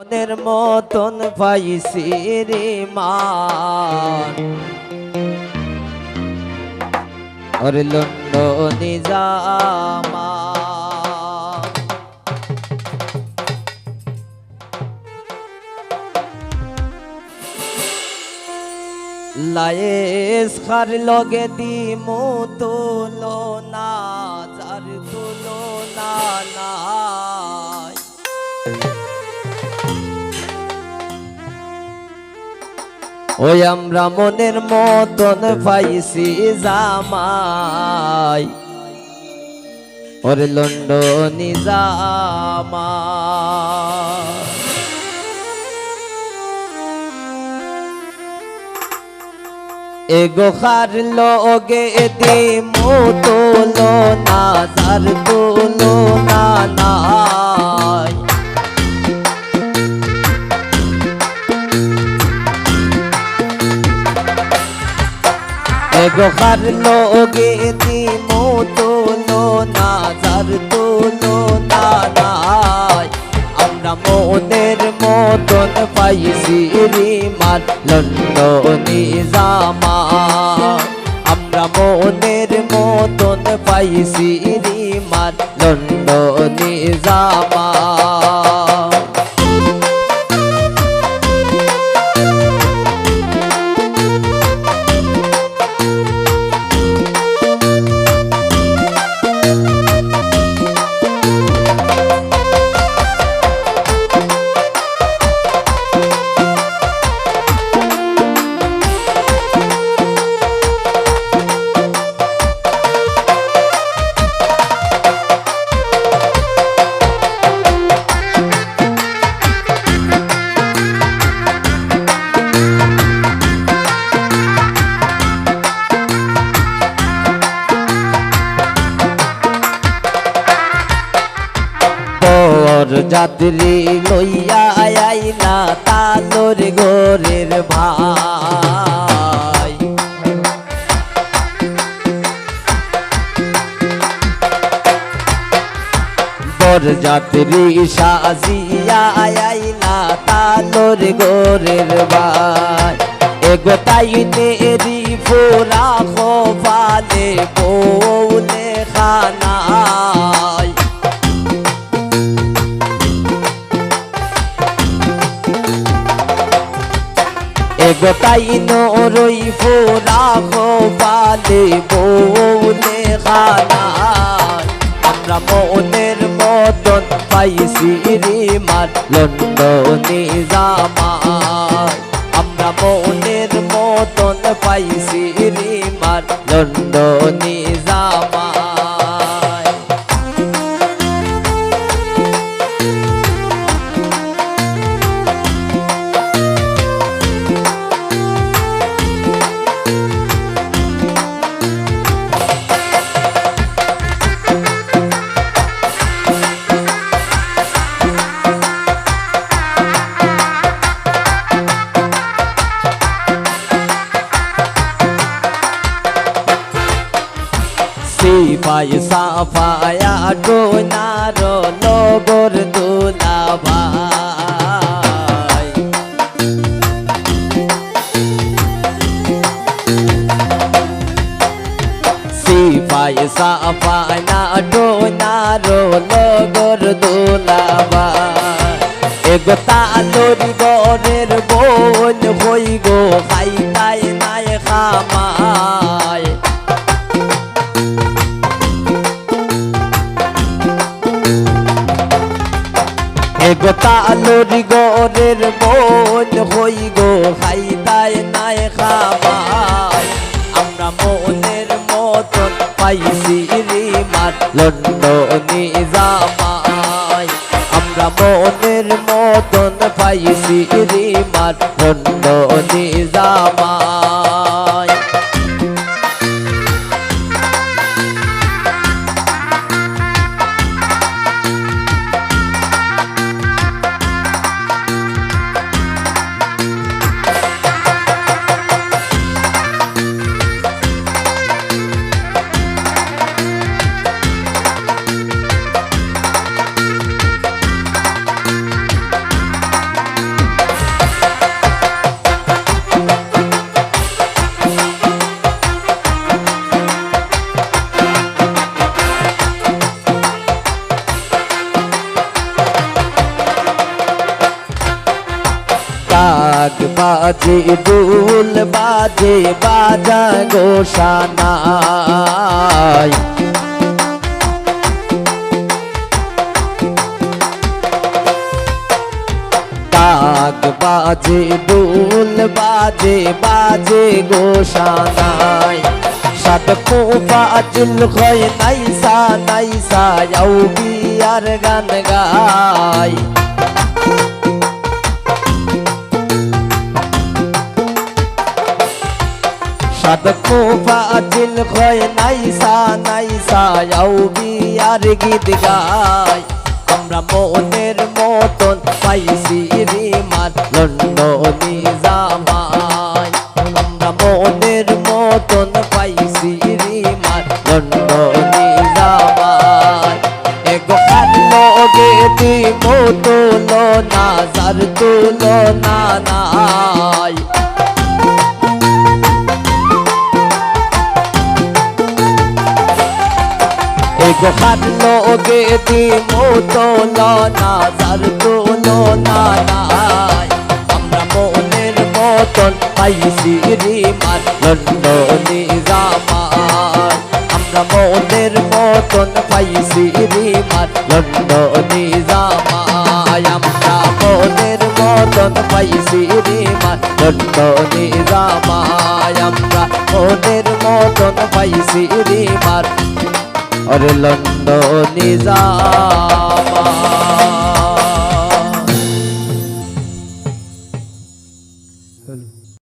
মনের মতন পাইছি রে মান। ওর লন্ড নিজামা খার লগে দিমু তুলো না যার তুলো না নাই ওই আমরা মনের মতন পাইছি জামাই। ওরে লন্ডনি জামা এগো খার লগে দিমু তোলো না, যার তোলো না নাই এগো খার লোগে দিমো তোলো না যার তোলো না নাই আমরা মনের মতন পাইছি রিমার লন্ডনি জামা আমরা মনের মতন পাইছি রিমার লন্ডনি জামা পর যাত্রী লইয়া আইলা তালোর গোরের ভাই। বর যাত্রী সাজিয়া আইলা তালোর গোরের ভাই। এগো তাই নেরি ফোরা খোফালে বৌলে এগোটাই নরই ফোরা পালে বৌলে খানায় আমরা মনের মতন পাইছি রিমার লন্ডনে জামায়। আমরা মনের মতন পাইছি রিমার লন্ডনে জামায়। সিপাই সাফায়া ডোনার লগর দোলা ভাই সিপাই সাফায়া ডোনার লগর দোলা ভাই এগো তালোর গরের বোন হই গো এগো তালোর গরের মন হই গো খাই তাই নাই খামাই। আমরা মনের মতন পাইছি রিমার লন্ডনি জামাই। আমরা মনের মতন পাইছি রিমার লন্ডনি জামাই। বাজে দুল বাজে, বাজা গোসানাই ডাক বাজে, দুল বাজে বাজে গোসানাই সাত বাজিল হয়, নাইসা নাইসা যাও বিয়ার গান গাই সাত বাজিল হয় নাইসা নাইসা যাও বিয়ার গীত গাই। আমরা মনের মতন পাইছি রে মার লন্ডনি জামাই। আমরা মনের মতন পাইছি রে মার লন্ডনি জামাই। এগো কান্নো গে দি মতন না এগো হারলো গে দি মতো না যার তোলো না আমরা মনের মতন পাইছি রে মার লন্ডনি জামাই। আমরা মনের মতন পাইছি রে মার লন্ডনি জামাই। আমরা মনের মতন পাইছি রে মার লন্ডনি আমরা মনের মতন পাইছি রে মার अरे लंदो निजामा